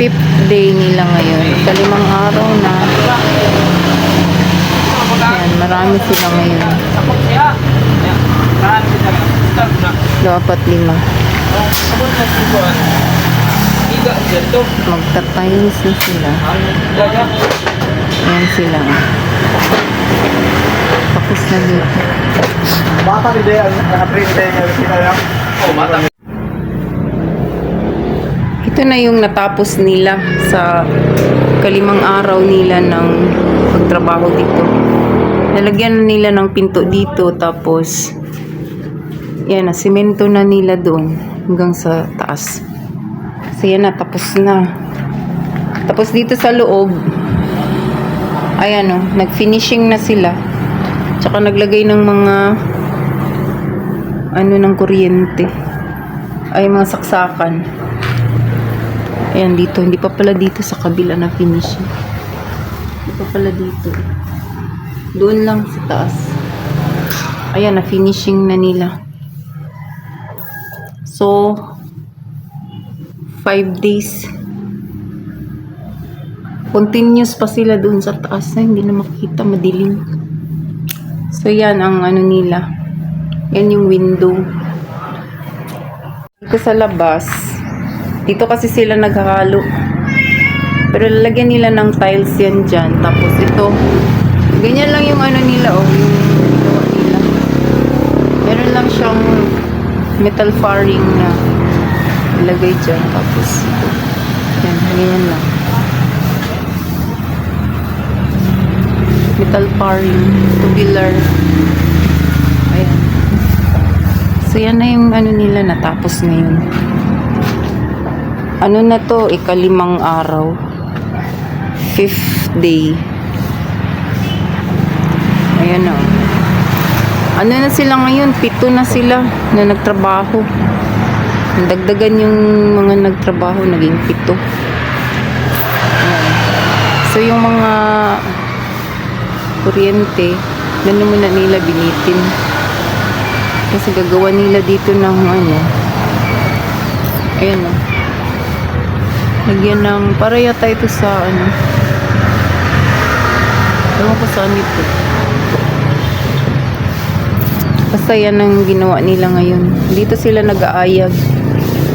fifth day nila ngayon. Kalimang araw na. Ayan, marami sila ngayon. Dapat lima. Magtatiles na sila. Ayan sila. Tapos na dito. Bata ni Dea, na-print Dea, pinayang. Ito na yung natapos nila sa kalimang araw nila ng pagtrabaho dito. Nalagyan na nila ng pinto dito tapos yan na, simento na nila doon hanggang sa taas. So yan na, tapos na. Tapos dito sa loob, ayan o, nag-finishing na sila. Tsaka naglagay ng mga ano ng kuryente. Ay, mga saksakan. Ayan, dito. Hindi pa pala dito sa kabila na finishing. Hindi pa pala dito. Doon lang sa taas. Ayan, na finishing na nila. So, five days. Continuous pa sila doon sa taas na hindi na makita, madilim. So, yan ang ano nila. Yan yung window. Dito sa labas, dito kasi sila naghahalo. Pero lalagyan nila ng tiles yan dyan. Tapos ito, ganyan lang yung ano nila, oh, yung ginawa nila. Meron lang siyang metal faring na ilagay dyan. Tapos ito, yan, ganyan lang. Metal faring, tubular. Ayan. So, yan na yung ano nila, natapos na yun. Ano na to, ikalimang araw. Fifth day. Ayan o. Ano na sila ngayon? Pito na sila na nagtrabaho. Dagdagan yung mga nagtrabaho, naging pito. Ayan. So, yung mga kuryente, ganun muna nila binitin. Kasi gagawa nila dito ng ano. Ayan o. Lagyan ng, para yata ito sa ano. Ewan ko saan ito. Basta yan ang ginawa nila ngayon. Dito sila nag-aayag.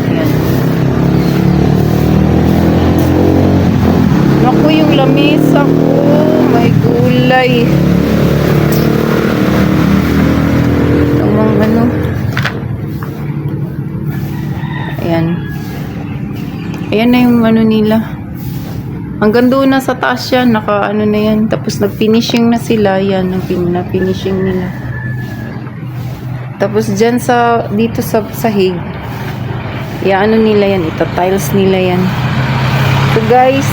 Ayan. Naku, yung lamesa ko. May gulay. Ang ano. Ayan na yung ano nila. Hanggang doon na sa taas yan. Naka ano na yan. Tapos nag-finishing na sila. Yan. Ang pin na finishing nila. Tapos dyan sa, dito sa sahig. Ya ano nila yan. Ito tiles nila yan. So guys.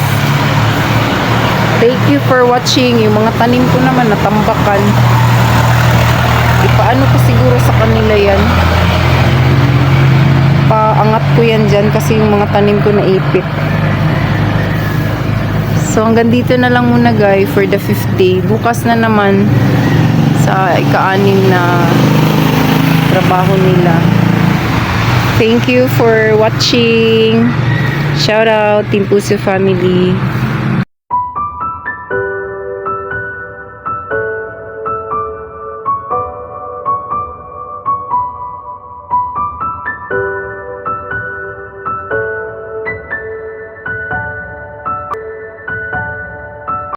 Thank you for watching. Yung mga tanim ko naman natambakan. Ipaano ko siguro sa kanila yan dyan kasi yung mga tanim ko naipit. So hanggang dito na lang muna guys for the fifth day. Bukas na naman sa ika-anim na trabaho nila. Thank you for watching. Shout out Team Puso Family.